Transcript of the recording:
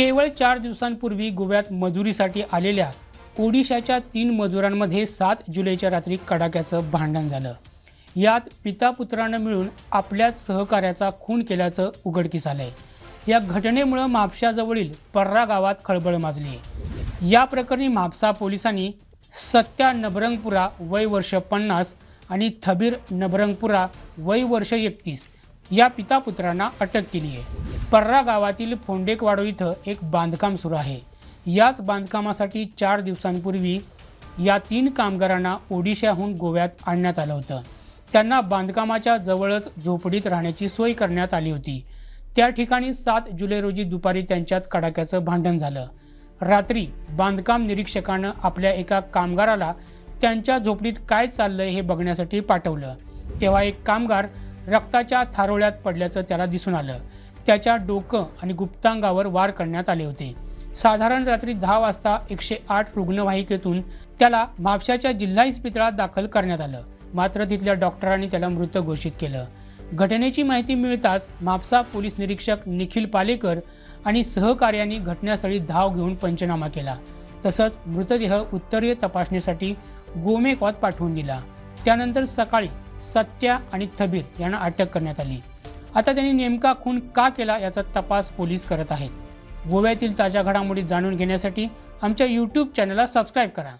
केवळ चार दिवसांपूर्वी गोव्यात मजुरीसाठी आलेल्या ओडिशाच्या तीन मजुरांमध्ये सात जुलैच्या रात्री कडाक्याचं भांडण झालं. यात पिता पुत्रानं मिळून आपल्याच सहकार्याचा खून केल्याचं उघडकीस आलंय. या घटनेमुळं म्हापशाजवळील पर्रा गावात खळबळ माजली. आहे या प्रकरणी म्हापसा पोलिसांनी सत्या नबरंगपुरा वय वर्ष पन्नास आणि थबीर नबरंगपुरा वय वर्ष एकतीस या पिता पुत्रांना अटक केली आहे पर्रा गावातील फोंडेकवाडो इथं एक बांधकाम सुरू आहे. याच बांधकामासाठी चार दिवसांपूर्वी या तीन कामगारांना ओडिशाहून गोव्यात आणण्यात आलं होतं. त्यांना बांधकामाच्या जवळच झोपडीत राहण्याची सोय करण्यात आली होती. त्या ठिकाणी सात जुलै रोजी दुपारी त्यांच्यात कडाक्याचं भांडण झालं. रात्री बांधकाम निरीक्षकानं आपल्या एका कामगाराला त्यांच्या झोपडीत काय चाललंय हे बघण्यासाठी पाठवलं. तेव्हा एक कामगार रक्ताच्या थारोळ्यात पडल्याचं त्याला दिसून आलं. त्याच्या डोकं आणि गुप्तांगावर वार करण्यात आले होते. साधारण रात्री दहा वाजता एकशे आठ रुग्णवाहिकेतून त्याला म्हापशाच्या जिल्हा इस्पितळात दाखल करण्यात आलं. मात्र तिथल्या डॉक्टरांनी त्याला मृत घोषित केलं. घटनेची माहिती मिळताच म्हापसा पोलीस निरीक्षक निखिल पालेकर आणि सहकार्यांनी घटनास्थळी धाव घेऊन पंचनामा केला. तसंच मृतदेह उत्तरीय तपासणीसाठी गोमेकवात पाठवून दिला. त्यानंतर सकाळी सत्या आणि थबीर यांना अटक करण्यात आली. आता त्यांनी नेमका खून का केला याचा तपास पोलीस करत आहेत. गोव्यातील ताज्या घडामोडी जाणून घेण्यासाठी आमच्या यूट्यूब चॅनलला सबस्क्राईब करा.